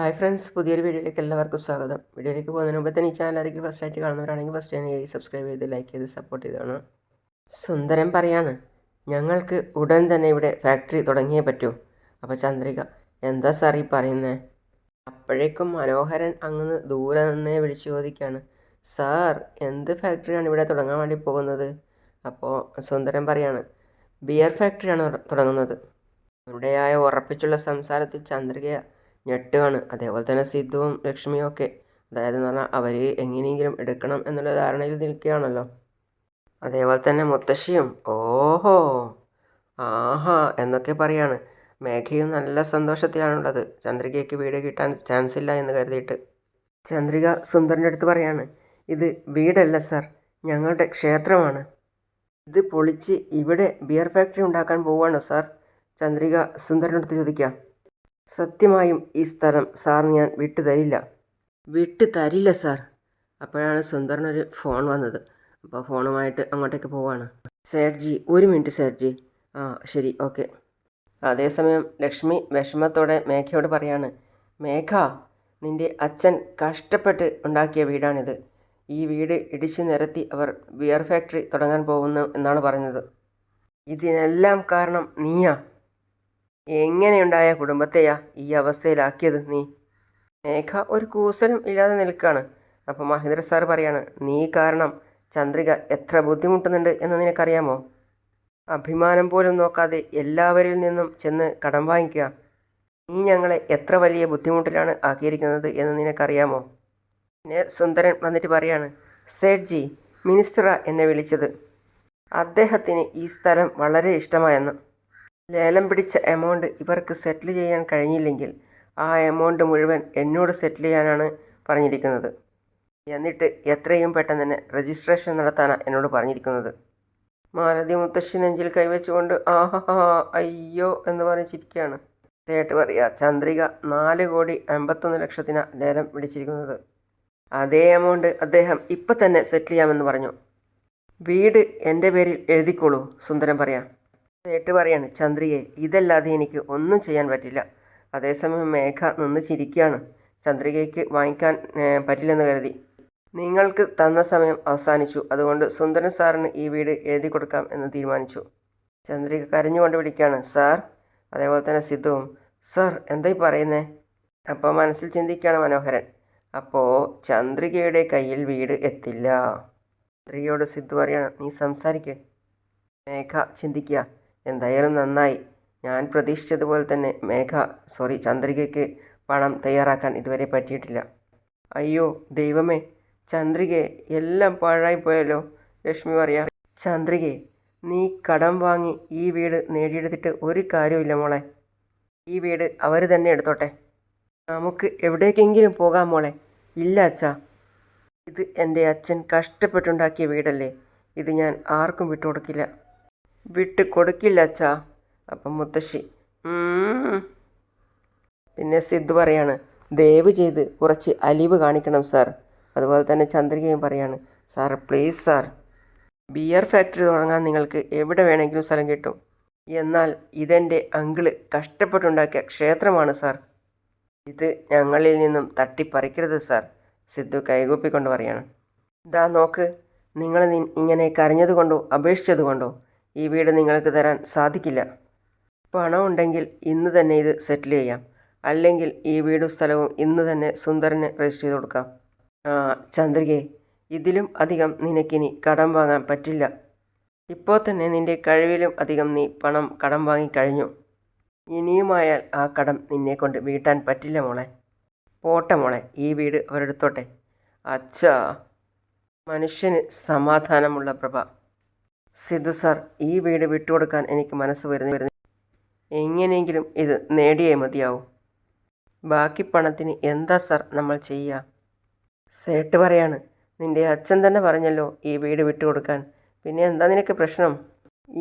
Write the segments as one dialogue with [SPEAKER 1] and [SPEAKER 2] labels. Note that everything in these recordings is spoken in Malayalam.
[SPEAKER 1] ഹായ് ഫ്രണ്ട്സ് പുതിയൊരു വീഡിയോയിലേക്ക് എല്ലാവർക്കും സ്വാഗതം. വീഡിയോയിലേക്ക് പോകുന്നതിന് മുമ്പ് തന്നെ ഈ ചാനൽ ആരെങ്കിലും ഫസ്റ്റ് ആയിട്ട് കാണുന്നവരാണെങ്കിൽ ഫസ്റ്റ് ഈ സബ്സ്ക്രൈബ് ചെയ്ത് ലൈക്ക് ചെയ്ത് സപ്പോർട്ട് ചെയ്താണ് സുന്ദരൻ പറയാണ് ഞങ്ങൾക്ക് ഉടൻ തന്നെ ഇവിടെ ഫാക്ടറി തുടങ്ങിയേ പറ്റൂ. അപ്പോൾ ചന്ദ്രിക എന്താ സാർ ഈ പറയുന്നത് അപ്പോഴേക്കും മനോഹരൻ അങ്ങ് ദൂരെ നിന്നേ വിളിച്ചു ചോദിക്കുകയാണ് സാർ എന്ത് ഫാക്ടറിയാണ് ഇവിടെ തുടങ്ങാൻ വേണ്ടി പോകുന്നത്? അപ്പോൾ സുന്ദരൻ പറയാണ് ബിയർ ഫാക്ടറിയാണ് തുടങ്ങുന്നത്. അവരുടെയായ ഉറപ്പിച്ചുള്ള സംസാരത്തിൽ ചന്ദ്രിക ഞെട്ടുകയാണ്. അതേപോലെ തന്നെ സിദ്ധുവും ലക്ഷ്മിയും ഒക്കെ. അതായത് എന്ന് പറഞ്ഞാൽ അവർ എങ്ങനെയെങ്കിലും എടുക്കണം എന്നുള്ള ധാരണയിൽ നിൽക്കുകയാണല്ലോ. അതേപോലെ തന്നെ മുത്തശ്ശിയും ഓഹോ ആഹാ എന്നൊക്കെ പറയാണ്. മേഘയും നല്ല സന്തോഷത്തിലാണുള്ളത്. ചന്ദ്രികയ്ക്ക് വീട് കിട്ടാൻ ചാൻസ് ഇല്ല എന്ന് കരുതിയിട്ട്. ചന്ദ്രിക സുന്ദറിന്റെ അടുത്ത് പറയാണ് ഇത് വീടല്ല സർ ഞങ്ങളുടെ ക്ഷേത്രമാണ്. ഇത് പൊളിച്ച് ഇവിടെ ബിയർ ഫാക്ടറി ഉണ്ടാക്കാൻ പോവുകയാണോ സാർ ചന്ദ്രിക സുന്ദറിനടുത്ത് ചോദിക്കാം സത്യമായും ഈ സ്ഥലം സാർ ഞാൻ വിട്ടു തരില്ല. വിട്ടു തരില്ല സാർ. അപ്പോഴാണ് സുന്ദറിനൊരു ഫോൺ വന്നത്. അപ്പോൾ ഫോണുമായിട്ട് അങ്ങോട്ടേക്ക് പോവാണ്. സേഡ്ജി ഒരു മിനിറ്റ് സേഡ്ജി ആ ശരി ഓക്കെ. അതേസമയം ലക്ഷ്മി വിഷമത്തോടെ മേഘയോട് പറയാണ് മേഘ നിന്റെ അച്ഛൻ കഷ്ടപ്പെട്ട് ഉണ്ടാക്കിയ വീടാണിത്. ഈ വീട് ഇടിച്ചു നിരത്തി അവർ ബിയർ ഫാക്ടറി തുടങ്ങാൻ പോകുന്നു എന്നാണ് പറഞ്ഞത് ഇതിനെല്ലാം കാരണം നീയാ. എങ്ങനെയുണ്ടായ കുടുംബത്തെയാ ഈ അവസ്ഥയിലാക്കിയത് നീ? മേഘ ഒരു കൂസലും ഇല്ലാതെ നിൽക്കുകയാണ് അപ്പോൾ മഹേന്ദ്ര സാർ പറയാണ് നീ കാരണം ചന്ദ്രിക എത്ര ബുദ്ധിമുട്ടുന്നുണ്ട് എന്ന് നിനക്കറിയാമോ? അഭിമാനം പോലും നോക്കാതെ എല്ലാവരിൽ നിന്നും ചെന്ന് കടം വാങ്ങിക്കുക. നീ ഞങ്ങളെ എത്ര വലിയ ബുദ്ധിമുട്ടിലാണ് ആക്കിയിരിക്കുന്നത് എന്ന് നിനക്കറിയാമോ? പിന്നെ സുന്ദരൻ വന്നിട്ട് പറയാണ് സേഠ്ജി മിനിസ്റ്ററാ എന്നെ വിളിച്ചത്. അദ്ദേഹത്തിന് ഈ സ്ഥലം വളരെ ഇഷ്ടമായെന്ന്. ലേലം പിടിച്ച എമൗണ്ട് ഇവർക്ക് സെറ്റിൽ ചെയ്യാൻ കഴിഞ്ഞില്ലെങ്കിൽ ആ എമൗണ്ട് മുഴുവൻ എന്നോട് സെറ്റിൽ ചെയ്യാനാണ് പറഞ്ഞിരിക്കുന്നത്. എന്നിട്ട് എത്രയും പെട്ടെന്ന് തന്നെ രജിസ്ട്രേഷൻ നടത്താനാണ് എന്നോട് പറഞ്ഞിരിക്കുന്നത്. മാലതി മുത്തശ്ശി നെഞ്ചിൽ കൈവച്ചുകൊണ്ട് ആഹാ അയ്യോ എന്ന് പറഞ്ഞിരിക്കുകയാണ് ചേട്ട് പറയുക ചന്ദ്രിക നാല് കോടി അമ്പത്തൊന്ന് ലക്ഷത്തിന് ലേലം പിടിച്ചിരിക്കുന്നത്. അതേ എമൗണ്ട് അദ്ദേഹം ഇപ്പം തന്നെ സെറ്റിൽ ചെയ്യാമെന്ന് പറഞ്ഞു. വീട് എന്റെ പേരിൽ എഴുതിക്കോളൂ സുന്ദരം പറയാം. ചേട്ട് പറയാണ് ചന്ദ്രിയെ ഇതല്ലാതെ എനിക്ക് ഒന്നും ചെയ്യാൻ പറ്റില്ല. അതേസമയം മേഘ നിന്ന് ചിരിക്കുകയാണ്. ചന്ദ്രികയ്ക്ക് വാങ്ങിക്കാൻ പറ്റില്ലെന്ന് കരുതി. നിങ്ങൾക്ക് തന്ന സമയം അവസാനിച്ചു. അതുകൊണ്ട് സുന്ദരൻ സാറിന് ഈ വീട് എഴുതി കൊടുക്കാം എന്ന് തീരുമാനിച്ചു. ചന്ദ്രിക കരഞ്ഞുകൊണ്ട് വിളിക്കുകയാണ് സാർ? അതേപോലെ തന്നെ സിദ്ധുവും സാർ എന്തായി പറയുന്നേ? അപ്പോൾ മനസ്സിൽ ചിന്തിക്കുകയാണ് മനോഹരൻ അപ്പോൾ ചന്ദ്രികയുടെ കയ്യിൽ വീട് എത്തില്ല. ചന്ദ്രികയോട് സിദ്ധു പറയാണ് നീ സംസാരിക്കേ. മേഘ ചിന്തിക്കുക എന്തായാലും നന്നായി. ഞാൻ പ്രതീക്ഷിച്ചതുപോലെ തന്നെ മേഘ സോറി ചന്ദ്രികയ്ക്ക് പണം തയ്യാറാക്കാൻ ഇതുവരെ പറ്റിയിട്ടില്ല. അയ്യോ ദൈവമേ ചന്ദ്രികയെ എല്ലാം പാഴായിപ്പോയല്ലോ ലക്ഷ്മി പറയാ. ചന്ദ്രികയെ നീ കടം വാങ്ങി ഈ വീട് നേടിയെടുത്തിട്ട് ഒരു കാര്യമില്ല മോളെ. ഈ വീട് അവർ തന്നെ എടുത്തോട്ടെ. നമുക്ക് എവിടേക്കെങ്കിലും പോകാം മോളെ. ഇല്ല അച്ഛാ. ഇത് എന്റെ അച്ഛൻ കഷ്ടപ്പെട്ടുണ്ടാക്കിയ വീടല്ലേ. ഇത് ഞാൻ ആർക്കും വിട്ടുകൊടുക്കില്ല. വിട്ട് കൊടുക്കില്ല അച്ഛാ. അപ്പം മുത്തശ്ശി. പിന്നെ സിദ്ധു പറയാണ് ദയവ് ചെയ്ത് കുറച്ച് അലിവ് കാണിക്കണം സാർ. അതുപോലെ തന്നെ ചന്ദ്രികയും പറയാണ് sir please sir. Beer factory തുടങ്ങാൻ നിങ്ങൾക്ക് എവിടെ വേണമെങ്കിലും സ്ഥലം കിട്ടും. എന്നാൽ ഇതെന്റെ അങ്കിൾ കഷ്ടപ്പെട്ടുണ്ടാക്കിയ ക്ഷേത്രമാണ് സാർ. ഇത് ഞങ്ങളിൽ നിന്നും തട്ടിപ്പറിക്കരുത് സാർ സിദ്ധു കൈകൂപ്പിക്കൊണ്ട് പറയാണ്. ഇതാ നോക്ക് നിങ്ങൾ ഇങ്ങനെ കരഞ്ഞതുകൊണ്ടോ അപേക്ഷിച്ചതുകൊണ്ടോ ഈ വീട് നിങ്ങൾക്ക് തരാൻ സാധിക്കില്ല. പണം ഉണ്ടെങ്കിൽ ഇന്ന് തന്നെ ഇത് സെറ്റിൽ ചെയ്യാം. അല്ലെങ്കിൽ ഈ വീടും സ്ഥലവും ഇന്ന് തന്നെ സുന്ദരന് രജിസ്റ്റർ ചെയ്ത് കൊടുക്കാം. ആ ചന്ദ്രികയെ ഇതിലും അധികം നിനക്കിനി കടം വാങ്ങാൻ പറ്റില്ല. ഇപ്പോൾ തന്നെ നിന്റെ കഴിവിലും അധികം നീ പണം കടം വാങ്ങിക്കഴിഞ്ഞു ഇനിയുമായാൽ ആ കടം നിന്നെ കൊണ്ട് വീട്ടാൻ പറ്റില്ല മോളെ. പോട്ടെ മോളെ ഈ വീട് അവരെടുത്തോട്ടെ. അച്ഛാ മനുഷ്യന് സമാധാനമുള്ള പ്രഭ. സിദ്ധു സാർ ഈ വീട് വിട്ടുകൊടുക്കാൻ എനിക്ക് മനസ്സ് വരുന്നു വരുന്നു എങ്ങനെയെങ്കിലും ഇത് നേടിയേ മതിയാവും. ബാക്കി പണത്തിന് എന്താ സാർ നമ്മൾ ചെയ്യുക? സേട്ട് പറയാണ്. നിന്റെ അച്ഛൻ തന്നെ പറഞ്ഞല്ലോ ഈ വീട് വിട്ടുകൊടുക്കാൻ. പിന്നെ എന്താ നിനക്ക് പ്രശ്നം?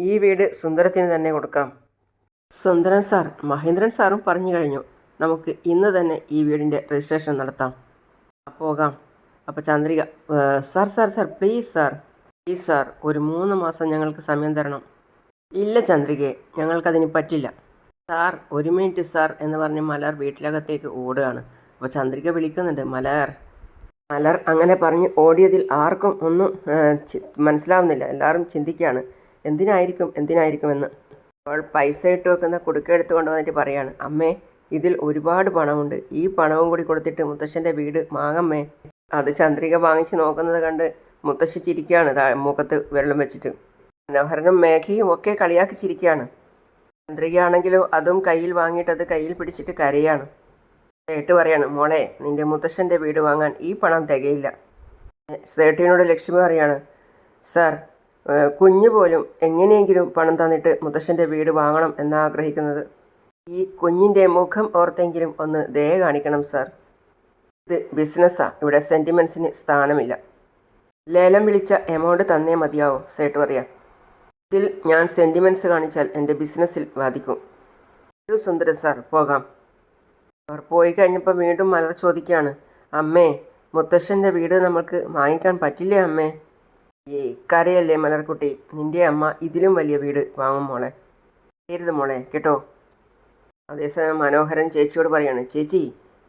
[SPEAKER 1] ഈ വീട് സുന്ദരത്തിന് തന്നെ കൊടുക്കാം. സുന്ദരൻ സാർ മഹേന്ദ്രൻ സാറും പറഞ്ഞു കഴിഞ്ഞു. നമുക്ക് ഇന്ന് തന്നെ ഈ വീടിന്റെ രജിസ്ട്രേഷൻ നടത്താം. പോകാം. അപ്പോൾ Chandrika sir sir sir please sir. Please sir ഒരു മൂന്ന് മാസം ഞങ്ങൾക്ക് സമയം തരണം. ഇല്ല ചന്ദ്രികയെ ഞങ്ങൾക്കതിന് പറ്റില്ല. സാർ ഒരു മിനിറ്റ് സാർ എന്ന് പറഞ്ഞ് മലർ വീട്ടിലകത്തേക്ക് ഓടുകയാണ്. അപ്പോൾ ചന്ദ്രിക വിളിക്കുന്നുണ്ട് മലർ. മലർ അങ്ങനെ പറഞ്ഞ് ഓടിയതിൽ ആർക്കും ഒന്നും മനസ്സിലാവുന്നില്ല. എല്ലാവരും ചിന്തിക്കുകയാണ് എന്തിനായിരിക്കും എന്തിനായിരിക്കും എന്ന് അവൾ പൈസ ഇട്ട് വെക്കുന്ന കുടുക്ക എടുത്തു കൊണ്ടുവന്നിട്ട് പറയാണ് അമ്മേ ഇതിൽ ഒരുപാട് പണമുണ്ട്. ഈ പണവും കൂടി കൊടുത്തിട്ട് മുത്തശ്ശന്റെ വീട് വാങ്ങമ്മേ. അത് ചന്ദ്രിക വാങ്ങിച്ച് നോക്കുന്നത് കണ്ട് മുത്തശ്ശി ചിരിക്കുകയാണ് മുഖത്ത് വെള്ളം വെച്ചിട്ട്. മനോഹരനും മേഘയും ഒക്കെ കളിയാക്കി ചിരിക്കുകയാണ്. ചന്ദ്രികയാണെങ്കിലോ അതും കയ്യിൽ വാങ്ങിയിട്ട് അത് കയ്യിൽ പിടിച്ചിട്ട് കരയാണ്. സേട്ട് പറയാണ് മോളെ നിന്റെ മുത്തശ്ശന്റെ വീട് വാങ്ങാൻ ഈ പണം തികയില്ല. സേട്ടിനോട് ലക്ഷ്മി പറയാണ് സാർ കുഞ്ഞു പോലും എങ്ങനെയെങ്കിലും പണം തന്നിട്ട് മുത്തശ്ശന്റെ വീട് വാങ്ങണം എന്നാഗ്രഹിക്കുന്നത്. ഈ കുഞ്ഞിന്റെ മുഖം ഓർത്തെങ്കിലും ഒന്ന് ദയ കാണിക്കണം സാർ. ഇത് ബിസിനസ്സാണ് ഇവിടെ സെന്റിമെൻസിന് സ്ഥാനമില്ല. ലേലം വിളിച്ച എമൗണ്ട് തന്നേ മതിയാവും സേട്ട് പറയാം. ഇതിൽ ഞാൻ സെന്റിമെന്റ്സ് കാണിച്ചാൽ എന്റെ ബിസിനസ്സിൽ ബാധിക്കും ഒരു സുന്ദര സാർ പോകാം. അവർ പോയി കഴിഞ്ഞപ്പോൾ വീണ്ടും മലർ ചോദിക്കുകയാണ് അമ്മേ മുത്തശ്ശന്റെ വീട് നമ്മൾക്ക് വാങ്ങിക്കാൻ പറ്റില്ലേ അമ്മേ? ഏയ് കരയല്ലേ മലർക്കുട്ടി? നിന്റെ അമ്മ ഇതിലും വലിയ വീട് വാങ്ങും മോളെ. ചെയ്യരുത് മോളെ കേട്ടോ. അതേസമയം മനോഹരൻ ചേച്ചിയോട് പറയാണ് ചേച്ചി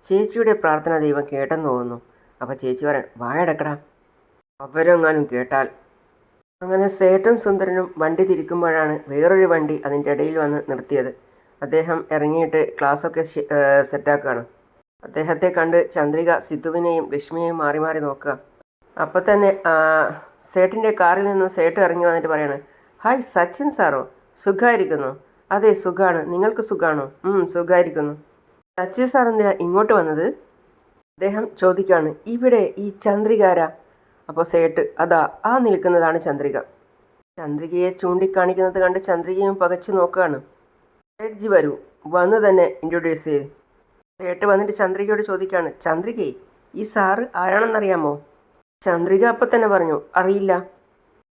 [SPEAKER 1] ചേച്ചിയുടെ പ്രാർത്ഥന ദൈവം കേട്ടെന്ന് തോന്നുന്നു. അപ്പോൾ ചേച്ചി പറയാൻ വായടക്കടാ. അവരെങ്ങാനും കേട്ടാൽ. അങ്ങനെ സേട്ടും സുന്ദരനും വണ്ടി തിരിക്കുമ്പോഴാണ് വേറൊരു വണ്ടി അതിന്റെ ഇടയിൽ വന്ന് നിർത്തിയത്. അദ്ദേഹം ഇറങ്ങിയിട്ട് ക്ലാസ്സൊക്കെ സെറ്റാക്കുകയാണ് അദ്ദേഹത്തെ കണ്ട് ചന്ദ്രിക സിദ്ധുവിനെയും ലക്ഷ്മിയെയും മാറി മാറി നോക്കുക. അപ്പോൾ തന്നെ സേട്ടിന്റെ കാറിൽ നിന്നും സേട്ട് ഇറങ്ങി വന്നിട്ട് പറയാണ് ഹായ് സച്ചിൻ സാറോ സുഖമായിരിക്കുന്നു അതെ സുഖമാണ് നിങ്ങൾക്ക് സുഖമാണോ സുഖമായിരിക്കുന്നു സച്ചിൻ സാർ എന്തിനാ ഇങ്ങോട്ട് വന്നത്? അദ്ദേഹം ചോദിക്കുകയാണ് ഇവിടെ ഈ ചന്ദ്രികാര? അപ്പോൾ സേട്ട് അതാ ആ നിൽക്കുന്നതാണ് ചന്ദ്രിക. ചന്ദ്രികയെ ചൂണ്ടിക്കാണിക്കുന്നത് കണ്ട് ചന്ദ്രികയും പകച്ചു നോക്കുകയാണ് സേട്ജി വരൂ. വന്ന് തന്നെ ഇൻട്രൊഡ്യൂസ് ചെയ്ത് സേട്ട് വന്നിട്ട് ചന്ദ്രികയോട് ചോദിക്കുകയാണ് ചന്ദ്രികയെ ഈ സാറ് ആരാണെന്നറിയാമോ? ചന്ദ്രിക അപ്പം തന്നെ പറഞ്ഞു അറിയില്ല.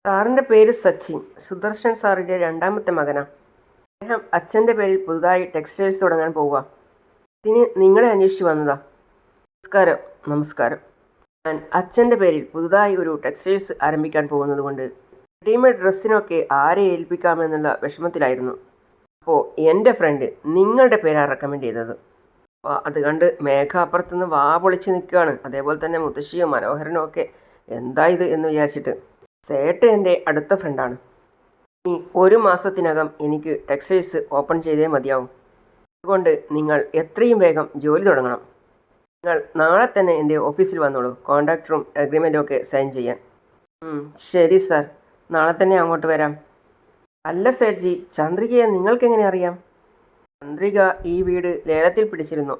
[SPEAKER 1] സാറിന്റെ പേര് സച്ചിൻ സുദർശൻ സാറിന്റെ രണ്ടാമത്തെ മകനാ. അദ്ദേഹം അച്ഛന്റെ പേരിൽ പുതുതായി ടെക്സ്റ്റൈൽസ് തുടങ്ങാൻ പോവുക. ഇതിന് നിങ്ങളെ അന്വേഷിച്ച് വന്നതാ. നമസ്കാരം നമസ്കാരം. ഞാൻ അച്ഛന്റെ പേരിൽ പുതുതായി ഒരു ടെക്സ്റ്റൈൽസ് ആരംഭിക്കാൻ പോകുന്നത് കൊണ്ട് റെഡിമെയ്ഡ് ഡ്രസ്സിനൊക്കെ ആരെ ഏൽപ്പിക്കാമെന്നുള്ള വിഷമത്തിലായിരുന്നു. അപ്പോൾ എന്റെ ഫ്രണ്ട് നിങ്ങളുടെ പേരാണ് റെക്കമെൻഡ് ചെയ്തത്. അപ്പോൾ അത് കണ്ട് മേഘ അപ്പുറത്തുനിന്ന് വാ പൊളിച്ച് നിൽക്കുകയാണ് അതേപോലെ തന്നെ മുത്തശ്ശിയും മനോഹരനും ഒക്കെ എന്താ ഇത് എന്ന് വിചാരിച്ചിട്ട് സേട്ട് എന്റെ അടുത്ത ഫ്രണ്ടാണ് ഇനി ഒരു മാസത്തിനകം എനിക്ക് ടെക്സ്റ്റൈൽസ് ഓപ്പൺ ചെയ്തേ മതിയാവും. അതുകൊണ്ട് നിങ്ങൾ എത്രയും വേഗം ജോലി തുടങ്ങണം. നിങ്ങൾ നാളെ തന്നെ എന്റെ ഓഫീസിൽ വന്നോളൂ. കോൺട്രാക്ടറും അഗ്രിമെന്റും ഒക്കെ സൈൻ ചെയ്യാൻ. ശരി സാർ നാളെ തന്നെ അങ്ങോട്ട് വരാം. അല്ല സേട്ജി ചന്ദ്രികയെ നിങ്ങൾക്കെങ്ങനെ അറിയാം? ചന്ദ്രിക ഈ വീട് ലേലത്തിൽ പിടിച്ചിരുന്നു.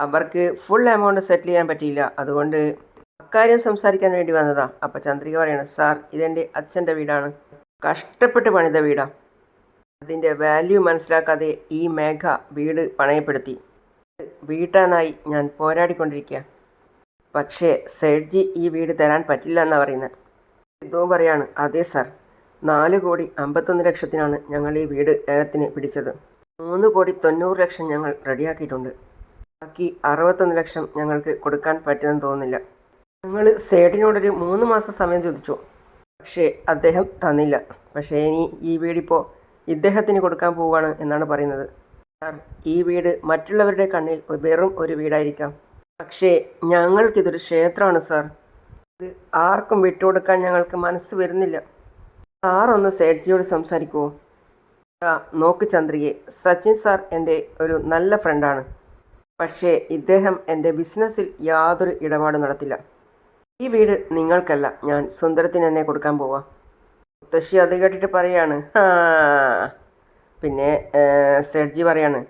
[SPEAKER 1] അവർക്ക് ഫുൾ എമൗണ്ട് സെറ്റിൽ ചെയ്യാൻ പറ്റിയില്ല. അതുകൊണ്ട് അക്കാര്യം സംസാരിക്കാൻ വേണ്ടി വന്നതാ. അപ്പം ചന്ദ്രിക പറയണം സാർ ഇതെന്റെ അച്ഛന്റെ വീടാണ്. കഷ്ടപ്പെട്ട് പണിത വീടാണ് അതിന്റെ വാല്യൂ മനസ്സിലാക്കാതെ ഈ മേഘ വീട് പണയപ്പെടുത്തി. വീട്ടാനായി ഞാൻ പോരാടിക്കൊണ്ടിരിക്കുക പക്ഷേ സേഡ്ജി ഈ വീട് തരാൻ പറ്റില്ല എന്നാണ് പറയുന്നത്. സിദ്ധുവും പറയാണ്. അതെ സാർ. നാല് കോടി അമ്പത്തൊന്ന് ലക്ഷത്തിനാണ് ഞങ്ങൾ ഈ വീട് ഏലത്തിന് പിടിച്ചത്. മൂന്ന് കോടി തൊണ്ണൂറ് ലക്ഷം ഞങ്ങൾ റെഡിയാക്കിയിട്ടുണ്ട്. ബാക്കി അറുപത്തൊന്ന് ലക്ഷം ഞങ്ങൾക്ക് കൊടുക്കാൻ പറ്റുമെന്ന് തോന്നുന്നില്ല. ഞങ്ങൾ സേഡിനോടൊരു മൂന്ന് മാസം സമയം ചോദിച്ചു. പക്ഷേ അദ്ദേഹം തന്നില്ല. പക്ഷേ ഇനി ഈ വീടിപ്പോൾ ഇദ്ദേഹത്തിന് കൊടുക്കാൻ പോവുകയാണ് എന്നാണ് പറയുന്നത്. ഈ വീട് മറ്റുള്ളവരുടെ കണ്ണിൽ വെറും ഒരു വീടായിരിക്കാം. പക്ഷേ ഞങ്ങൾക്കിതൊരു ക്ഷേത്രമാണ് സാർ. ഇത് ആർക്കും വിട്ടുകൊടുക്കാൻ ഞങ്ങൾക്ക് മനസ്സ് വരുന്നില്ല. സാറൊന്ന് സേഠ്ജിയോട് സംസാരിക്കുമോ ആ നോക്ക് ചന്ദ്രിയെ സച്ചിൻ സാർ എന്റെ ഒരു നല്ല ഫ്രണ്ടാണ്. പക്ഷേ ഇദ്ദേഹം എന്റെ ബിസിനസ്സിൽ യാതൊരു ഇടപാടും നടത്തില്ല. ഈ വീട് നിങ്ങൾക്കല്ല ഞാൻ സുന്ദരത്തിന് എന്നെ കൊടുക്കാൻ പോവാം. മുത്തശ്ശി അത് കേട്ടിട്ട് പറയാണ് ഹാ. പിന്നെ സേഠ്ജി പറയാണ്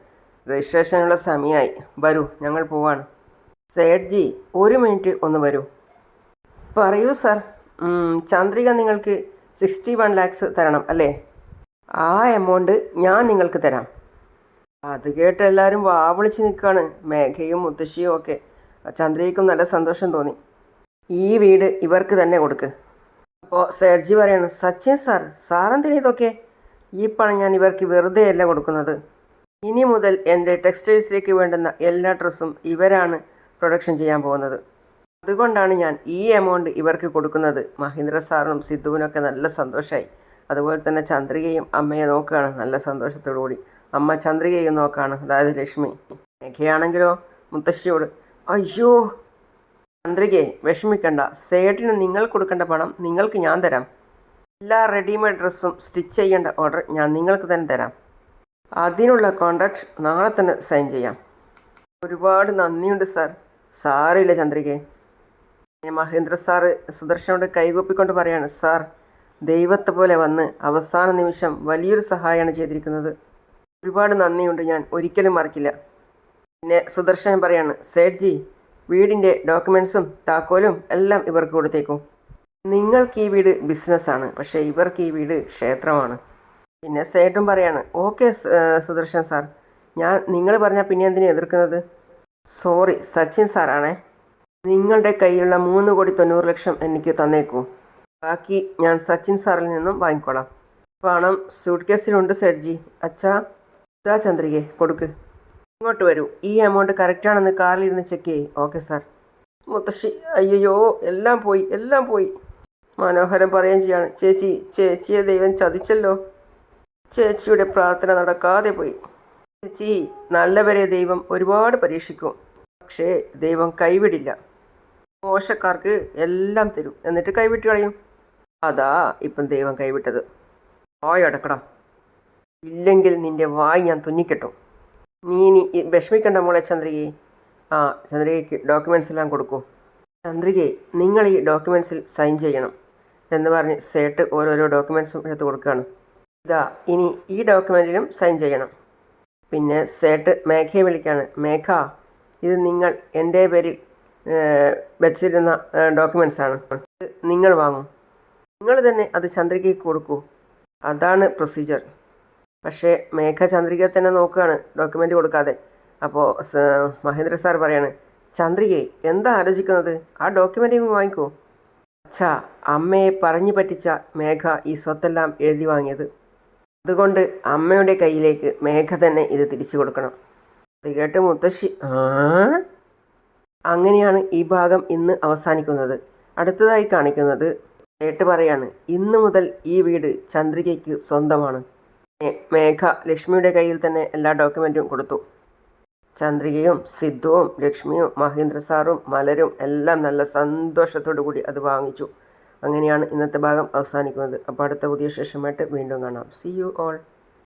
[SPEAKER 1] രജിസ്ട്രേഷനുള്ള സമയമായി വരൂ ഞങ്ങൾ പോവാണ്. സേഠ്ജി ഒരു മിനിറ്റ് ഒന്ന് വരൂ. പറയൂ സർ. ചന്ദ്രിക നിങ്ങൾക്ക് സിക്സ്റ്റി വൺ ലാക്സ് തരണം അല്ലേ? ആ എമൗണ്ട് ഞാൻ നിങ്ങൾക്ക് തരാം. അത് കേട്ട് എല്ലാവരും വാ വിളിച്ച് നിൽക്കുകയാണ് മേഘയും മുത്തശ്ശിയും ഒക്കെ. ചന്ദ്രികയ്ക്കും നല്ല സന്തോഷം തോന്നി. ഈ വീട് ഇവർക്ക് തന്നെ കൊടുക്ക്. അപ്പോൾ സേർജി പറയാണ് സച്ചിൻ സാർ സാറെന്തിനാ ഇതൊക്കെ? ഈ പണം ഞാൻ ഇവർക്ക് വെറുതെയല്ല കൊടുക്കുന്നത്. ഇനി മുതൽ എന്റെ ടെക്സ്റ്റൈൽസിലേക്ക് വേണ്ടുന്ന എല്ലാ ഡ്രസ്സും ഇവരാണ് പ്രൊഡക്ഷൻ ചെയ്യാൻ പോകുന്നത്. അതുകൊണ്ടാണ് ഞാൻ ഈ എമൗണ്ട് ഇവർക്ക് കൊടുക്കുന്നത്. മഹീന്ദ്ര സാറിനും സിദ്ധുവിനൊക്കെ നല്ല സന്തോഷമായി അതുപോലെ തന്നെ ചന്ദ്രികയും അമ്മയെ നോക്കുകയാണ് നല്ല സന്തോഷത്തോടുകൂടി അമ്മ ചന്ദ്രികയും നോക്കുകയാണ്. അതായത് ലക്ഷ്മി. മേഘയാണെങ്കിലോ മുത്തശ്ശിയോട് അയ്യോ ചന്ദ്രികയെ വിഷമിക്കണ്ട. സേട്ടിന് നിങ്ങൾ കൊടുക്കേണ്ട പണം നിങ്ങൾക്ക് ഞാൻ തരാം. എല്ലാ റെഡിമെയ്ഡ് ഡ്രസ്സും സ്റ്റിച്ച് ചെയ്യേണ്ട ഓർഡർ ഞാൻ നിങ്ങൾക്ക് തന്നെ തരാം. അതിനുള്ള കോൺട്രാക്ട് നാളെ തന്നെ സൈൻ ചെയ്യാം. ഒരുപാട് നന്ദിയുണ്ട് സാർ സാറില്ല ചന്ദ്രികയെ മഹേന്ദ്ര സാറ് സുദർശനോട് കൈകൂപ്പിക്കൊണ്ട് പറയാണ് സാർ ദൈവത്തെ പോലെ വന്ന് അവസാന നിമിഷം വലിയൊരു സഹായമാണ് ചെയ്തിരിക്കുന്നത്. ഒരുപാട് നന്ദിയുണ്ട് ഞാൻ ഒരിക്കലും മറക്കില്ല. പിന്നെ സുദർശൻ പറയാണ് സേഡ്ജി വീടിന്റെ ഡോക്യുമെൻസും താക്കോലും എല്ലാം ഇവർക്ക് കൊടുത്തേക്കും. നിങ്ങൾക്ക് ഈ വീട് ബിസിനസ്സാണ് പക്ഷേ ഇവർക്ക് ഈ വീട് ക്ഷേത്രമാണ്. പിന്നെ സേട്ടും പറയാണ് ഓക്കെ സുദർശൻ സാർ ഞാൻ നിങ്ങൾ പറഞ്ഞാൽ പിന്നെ എന്തിനാ എതിർക്കുന്നത്? സോറി സച്ചിൻ സാറാണേ. നിങ്ങളുടെ കയ്യിലുള്ള മൂന്ന് കോടി തൊണ്ണൂറ് ലക്ഷം എനിക്ക് തന്നേക്കൂ. ബാക്കി ഞാൻ സച്ചിൻ സാറിൽ നിന്നും വാങ്ങിക്കോളാം. പണം സൂട്ട് കേസിലുണ്ട് സെഡ്ജി അച്ഛാ ഇതാ ചന്ദ്രികെ കൊടുക്ക്. ഇങ്ങോട്ട് വരൂ. ഈ എമൗണ്ട് കറക്റ്റാണെന്ന് കാറിലിരുന്ന് ചെക്ക് ചെയ്യ്. Okay sir. മുത്തശ്ശി അയ്യോ എല്ലാം പോയി എല്ലാം പോയി. മനോഹരം പറയുകയും ചെയ്യാണ്. ചേച്ചി ചേച്ചിയെ ദൈവം ചതിച്ചല്ലോ. ചേച്ചിയുടെ പ്രാർത്ഥന നടക്കാതെ പോയി. ചേച്ചി നല്ലവരെ ദൈവം ഒരുപാട് പരീക്ഷിക്കും. പക്ഷേ ദൈവം കൈവിടില്ല. മോശക്കാർക്ക് എല്ലാം തരും. എന്നിട്ട് കൈവിട്ട് കളയും. അതാ ഇപ്പം ദൈവം കൈവിട്ടത്. വായ അടക്കടാ. ഇല്ലെങ്കിൽ നിന്റെ വായ് ഞാൻ തുന്നിക്കെട്ടും. നീ ഇനി വിഷമിക്കണ്ട മോളെ ചന്ദ്രികയെ. ആ ചന്ദ്രികയ്ക്ക് ഡോക്യുമെൻസ് എല്ലാം കൊടുക്കൂ. ചന്ദ്രികയെ നിങ്ങൾ ഈ ഡോക്യുമെൻസിൽ സൈൻ ചെയ്യണം. എന്ന് പറഞ്ഞ് സേട്ട് ഓരോരോ ഡോക്യുമെൻസും എടുത്ത് കൊടുക്കുകയാണ്. ഇതാ ഇനി ഈ ഡോക്യുമെന്റിലും സൈൻ ചെയ്യണം. പിന്നെ സേട്ട് മേഘയെ വിളിക്കുകയാണ്. മേഘ ഇത് നിങ്ങൾ എന്റെ പേരിൽ വെച്ചിരുന്ന ഡോക്യുമെൻസ് ആണ്. നിങ്ങൾ വാങ്ങും. നിങ്ങൾ തന്നെ അത് ചന്ദ്രികയ്ക്ക് കൊടുക്കൂ. അതാണ് പ്രൊസീജിയർ പക്ഷേ മേഘ ചന്ദ്രിക തന്നെ നോക്കുകയാണ് ഡോക്യുമെന്റ് കൊടുക്കാതെ. അപ്പോൾ മഹേന്ദ്ര സാർ പറയാണ് ചന്ദ്രികയെ എന്താ ആലോചിക്കുന്നത്? ആ ഡോക്യുമെന്റ് വാങ്ങിക്കൂ. അച്ഛാ അമ്മയെ പറഞ്ഞു പറ്റിച്ച മേഘ ഈ സ്വത്തെല്ലാം എഴുതി വാങ്ങിയത്. അതുകൊണ്ട് അമ്മയുടെ കയ്യിലേക്ക് മേഘ തന്നെ ഇത് തിരിച്ചു കൊടുക്കണം. അത് കേട്ട് മുത്തശ്ശി അങ്ങനെയാണ് ഈ ഭാഗം ഇന്ന് അവസാനിക്കുന്നത്. അടുത്തതായി കാണിക്കുന്നത് കേട്ട് പറയാണ് ഇന്നു മുതൽ ഈ വീട് ചന്ദ്രികയ്ക്ക് സ്വന്തമാണ്. മേഘ ലക്ഷ്മിയുടെ കയ്യിൽ തന്നെ എല്ലാ ഡോക്യുമെന്റും കൊടുത്തു. ചന്ദ്രികയും സിദ്ധുവും ലക്ഷ്മിയും മഹേന്ദ്ര സാറും മലരും എല്ലാം നല്ല സന്തോഷത്തോടു കൂടി അത് വാങ്ങിച്ചു. അങ്ങനെയാണ് ഇന്നത്തെ ഭാഗം അവസാനിക്കുന്നത്. അപ്പോൾ അടുത്ത പുതിയ ശേഷമായിട്ട് വീണ്ടും കാണാം. C you all